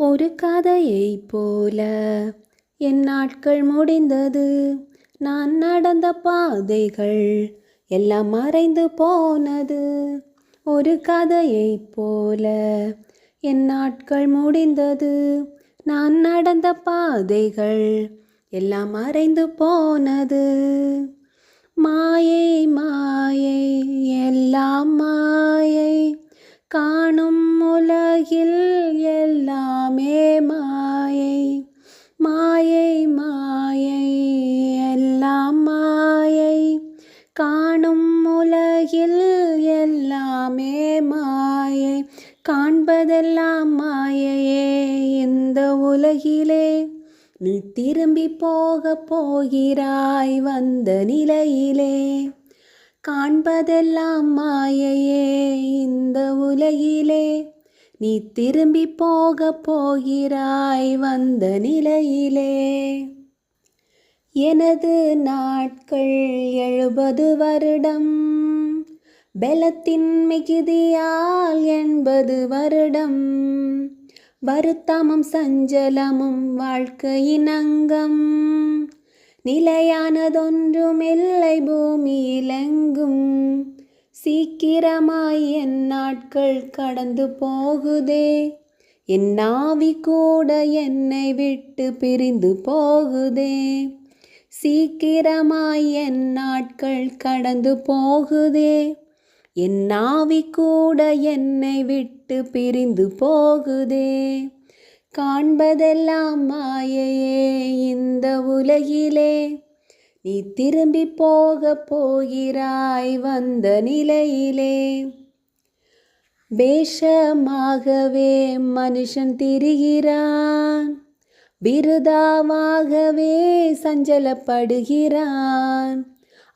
ஒரு கதையை போல என் நாட்கள் முடிந்தது. நான் நடந்த பாதைகள் எல்லாம் மறைந்து போனது. ஒரு கதையை போல என் நாட்கள் முடிந்தது. நான் நடந்த பாதைகள் எல்லாம் மறைந்து போனது. மாயை மாயை எல்லாம் மாயை. காணும் உலகில் காணும் உலகில் எல்லாமே மாயை. காண்பதெல்லாம் மாயையே இந்த உலகிலே. நீ திரும்பி போக போகிறாய் வந்த நிலையிலே. காண்பதெல்லாம் மாயையே இந்த உலகிலே. நீ திரும்பி போக போகிறாய் வந்த நிலையிலே. எனது நாட்கள் எழுபது வருடம். பலத்தின் மிகுதியால் எண்பது வருடம். வருத்தமும் சஞ்சலமும் வாழ்க்கையின் அங்கம். நிலையானதொன்றுமில்லை பூமியிலெங்கும் சீக்கிரமாய் என் நாட்கள் கடந்து போகுதே. என் நாவி கூட என்னை விட்டு பிரிந்து போகுதே. சீக்கிரமாய் என் நாட்கள் கடந்து போகுதே. என் நாவி கூட என்னை விட்டு பிரிந்து போகுதே. காண்பதெல்லாம் மாயையே இந்த உலகிலே. நீ திரும்பி போக போகிறாய் வந்த நிலையிலே. பேஷமாகவே மனுஷன் திரிகிறான். விருதாவாகவே சஞ்சலப்படுகிறான்.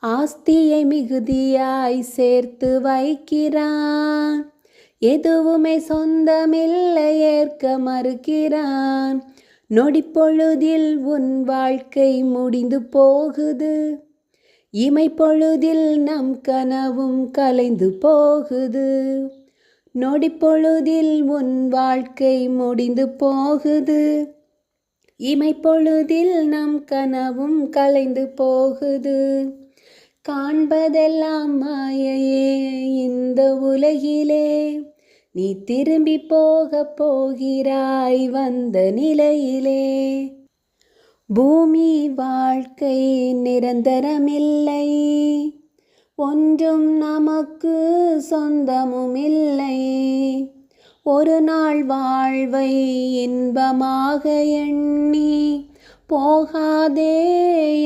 ஆஸ்தியை மிகுதியாய் சேர்த்து வைக்கிறான். எதுவுமே சொந்தமில்லை ஏற்க மறுக்கிறான். நொடிப்பொழுதில் உன் வாழ்க்கை முடிந்து போகுது. இமை பொழுதில் நம் கனவும் கலைந்து போகுது. நொடிப்பொழுதில் உன் வாழ்க்கை முடிந்து போகுது. இமைப்பொழுதில் நம் கனவும் கலைந்து போகுது. காண்பதெல்லாம் மாயையே இந்த உலகிலே நீ திரும்பி போக போகிறாய் வந்த நிலையிலே. பூமி வாழ்க்கை நிரந்தரமில்லை ஒன்றும் நமக்கு சொந்தமும் இல்லை ஒரு நாள் வாழ்வை இன்பமாக எண்ணி போகாதே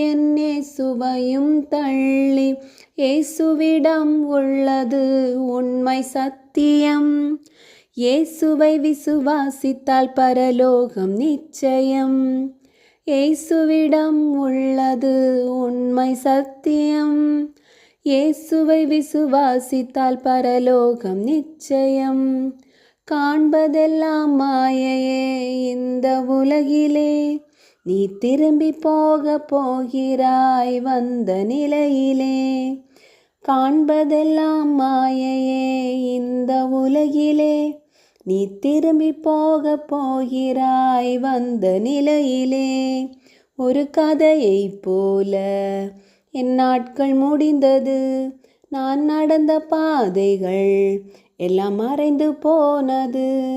என்னே சுவையும் தள்ளி. இயேசுவிடம் உள்ளது உண்மை சத்தியம். இயேசுவை விசுவாசித்தால் பரலோகம் நிச்சயம். இயேசுவிடம் உள்ளது உண்மை சத்தியம். இயேசுவை விசுவாசித்தால் பரலோகம் நிச்சயம். காண்பதெல்லாம் மாயையே இந்த உலகிலே. நீ திரும்பி போக போகிறாய் வந்த நிலையிலே. காண்பதெல்லாம் மாயையே இந்த உலகிலே. நீ திரும்பி போக போகிறாய் வந்த நிலையிலே. ஒரு கதையை போல என் நாட்கள் முடிந்தது. நான் நடந்த பாதைகள் எல்லாம் மறைந்து போனது.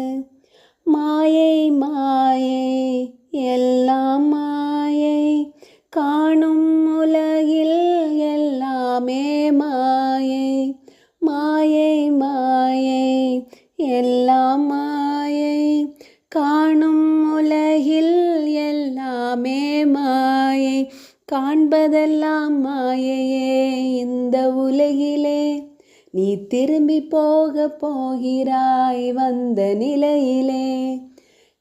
மாயை மாயை எல்லாம் மாயை. காணும் உலகில் எல்லாமே மாயை. மாயை மாயை எல்லாம் மாயை. காணும் உலகில் எல்லாமே மாயை. காண்பதெல்லாம் மாயையே இந்த உலகிலே. நீ திரும்பி போக போகிறாய் வந்த நிலையிலே.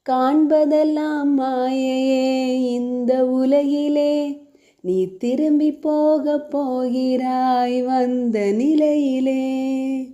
காண்பதெல்லாம் மாயையே இந்த உலகிலே. நீ திரும்பி போக போகிறாய் வந்த நிலையிலே.